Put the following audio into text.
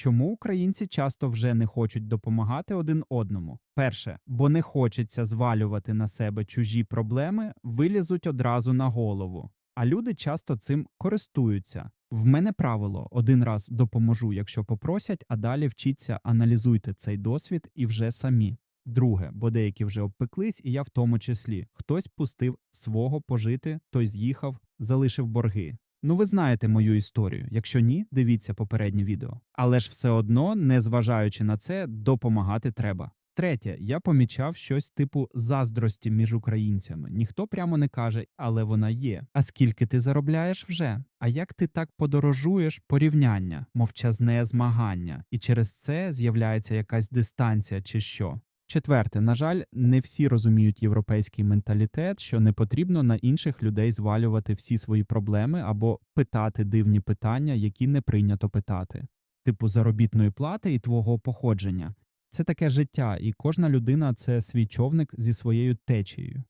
Чому українці часто вже не хочуть допомагати один одному? Перше, бо не хочеться звалювати на себе чужі проблеми, вилізуть одразу на голову. А люди часто цим користуються. В мене правило один раз допоможу, якщо попросять, а далі вчіться, аналізуйте цей досвід і вже самі. Друге, бо деякі вже обпеклись, і я в тому числі. Хтось пустив свого пожити, той з'їхав, залишив борги. Ну, ви знаєте мою історію. Якщо ні, дивіться попереднє відео. Але ж все одно, незважаючи на це, допомагати треба. Третє, я помічав щось типу заздрості між українцями. Ніхто прямо не каже, але вона є. А скільки ти заробляєш вже? А як ти так подорожуєш? Порівняння, мовчазне змагання, і через це з'являється якась дистанція чи що. Четверте, на жаль, не всі розуміють європейський менталітет, що не потрібно на інших людей звалювати всі свої проблеми або питати дивні питання, які не прийнято питати, типу заробітної плати і твого походження. Це таке життя, і кожна людина це свій човник зі своєю течією.